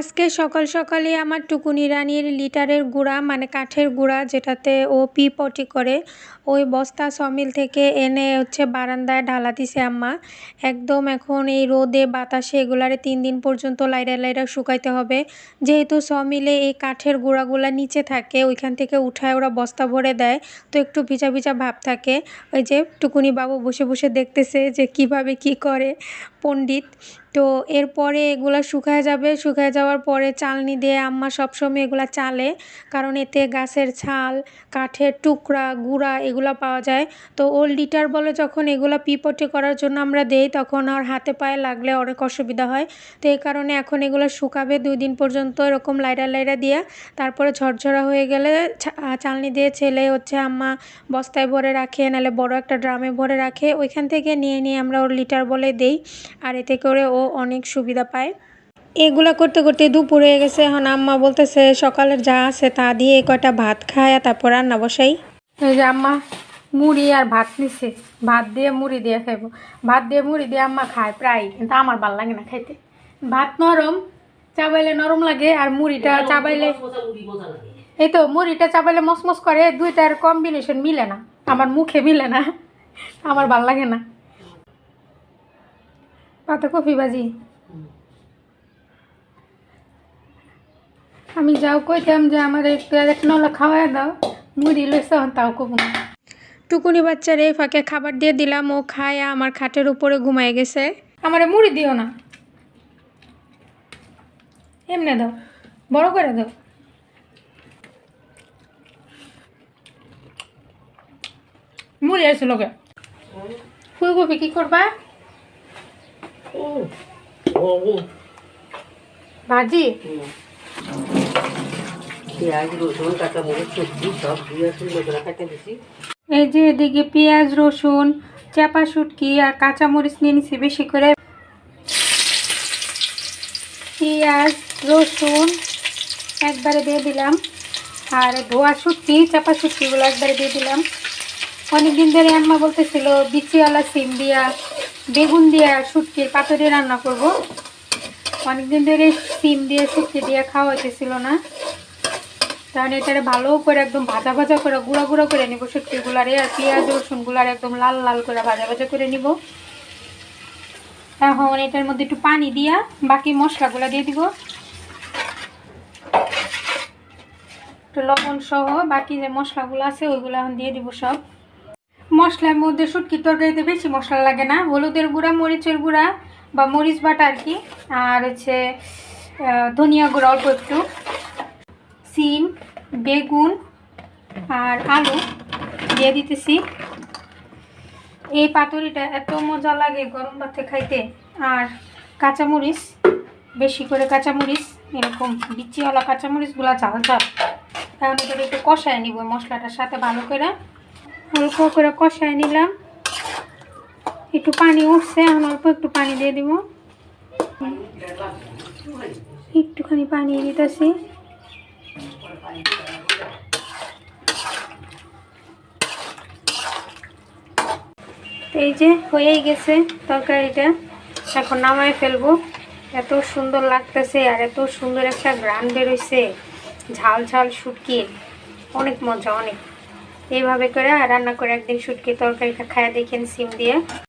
আজকে সকাল সকালে আমার টুকুনি রানির লিটারের গুঁড়া মানে কাঠের গুঁড়া, যেটাতে ও পি পটি করে, ওই বস্তা সমিল থেকে এনে হচ্ছে বারান্দায় ঢালা দিছে আম্মা। একদম এখন এই রোদে, বাতাসে এগুলারে তিন দিন পর্যন্ত লাইরা লাইরা শুকাইতে হবে। যেহেতু সমিলে এই কাঠের গুঁড়াগুলা নিচে থাকে, ওইখান থেকে উঠায় ওরা বস্তা ভরে দেয়, তো একটু ভিজা ভিজা ভাব থাকে। ওই যে টুকুনি বাবু বসে বসে দেখতেছে যে কীভাবে কি করে। পণ্ডিত। তো এরপরে এগুলা শুকায় যাবে। শুকায় যাওয়ার পরে চালনি দিয়ে আম্মা সবসময় এগুলা চালে। কারণ এতে গাছের ছাল, কাঠের টুকরা, গুঁড়া এগুলা পাওয়া যায়। তো ওল্ড লিটার বলে যখন এগুলা পিপটে করার জন্য আমরা দেই, তখন আর হাতে পায়ে লাগলে অনেক অসুবিধা হয়। তো এই কারণে এখন এগুলো শুকাবে দুই দিন পর্যন্ত এরকম লাইরা লাইরা দিয়ে। তারপরে ঝরঝরা হয়ে গেলে চালনি দিয়ে ছেলে হচ্ছে আম্মা বস্তায় ভরে রাখে, নাহলে বড় একটা ড্রামে ভরে রাখে। ওইখান থেকে নিয়ে নিয়ে আমরা ওর লিটার বলে দেই। আর এতে করে ও অনেক সুবিধা পায়। এগুলা করতে করতে দুপুর হয়ে গেছে। এখন আম্মা বলতেছে সকালের যা আছে তা দিয়ে কয়টা ভাত খায় আর তারপর রান্না বসাই। এই যে আম্মা মুড়ি আর ভাত নিছে। ভাত দিয়ে মুড়ি দিয়ে খাইব। ভাত দিয়ে মুড়ি দিয়ে আম্মা খায় প্রায় কিন্তু আমার ভালো লাগে না খাইতে। ভাত নরম চাবাইলে নরম লাগে আর মুড়িটা চাবাইলে এই তো মুড়িটা চাবাইলে মসমস করে দুইটার কম্বিনেশন মিলে না। আমার মুখে মিলে না। আমার ভালো লাগে না। পাতা কফি বাজি। আমি যাও কইতাম যে আমার একটু এক নলা খাওয়াই দাও মুড়ি লইছে তাও কব না। টুকুনি বাচ্চার এই ফাঁকে খাবার দিয়ে দিলাম ও খায় আমার খাটের উপরে ঘুমায় গেছে। আমারে মুড়ি দিও না। এমনে দাও বড় করে দাও। মুড়ি আছে লোকে ফুলকপি কি করবা? ভাজি পেঁয়াজ রসুন কাঁচামরিচ সবজি সব দিয়ে সুন্দর করে খেতে দিছি। এই যে এদিকে পেঁয়াজ রসুন চাপা শুটকি আর কাঁচামরিচ নিয়ে নিছি বেশি করে। পেঁয়াজ রসুন একবারে দিয়ে দিলাম। আর ধোয়া শুটকি চাপা শুটকিগুলো একবারে দিয়ে দিলাম। অনেকদিন ধরে আম্মা বলতেছিল বিচিওয়ালা সিম দিয়া বেগুন দিয়া শুটকির পাতুরি রান্না করব। অনেকদিন ধরে সিম দিয়ে শুটকি দিয়ে খাওয়া হইতেছিল না। তাহলে এটারে ভালো করে একদম ভাজা ভাজা করে, গুঁড়া গুঁড়া করে নিব শুটকিগুলারে, আর পেঁয়াজ, রসুনগুলার একদম লাল লাল করে ভাজা ভাজা করে নিব। এখন এটার মধ্যে একটু পানি দিয়া বাকি মশলাগুলো দিয়ে দিব। একটু লবণ সহ বাকি যে মশলাগুলো আছে, ওইগুলো এখন দিয়ে দিব সব। মশলার মধ্যে শুটকির তরকারিতে বেশি মশলা লাগে না। হলুদের গুঁড়া, মরিচের গুঁড়া বা মরিচ বাটা আর কি। আর হচ্ছে ধনিয়া গুঁড়া অল্প একটু। সিম, বেগুন আর আলু দিয়ে দিতেছি। এই পাতুরিটা এত মজা লাগে গরম ভাতে খাইতে। আর কাঁচামরিচ, বেশি করে কাঁচামরিচ, এরকম বিচিওয়ালা কাঁচামরিচগুলো ঝাল এখন এটা একটু কষায় নিব মশলাটার সাথে ভালো করে। অল্প করে কষায় নিলাম। একটু পানি উঠছে, এখন অল্প একটু পানি দিয়ে দিব। একটুখানি পানি দিতেছি। এই যে হয়েই গেছে তরকারিটা। এখন নামায় ফেলব। এত সুন্দর লাগতেছে আর এত সুন্দর একটা গ্রান বেরোইছে। ঝাল ঝাল শুটকির অনেক মজা, অনেক। এইভাবে করে রান্না করে একদিন শুটকি তরকারিটা খায় দেখেন সিম দিয়ে।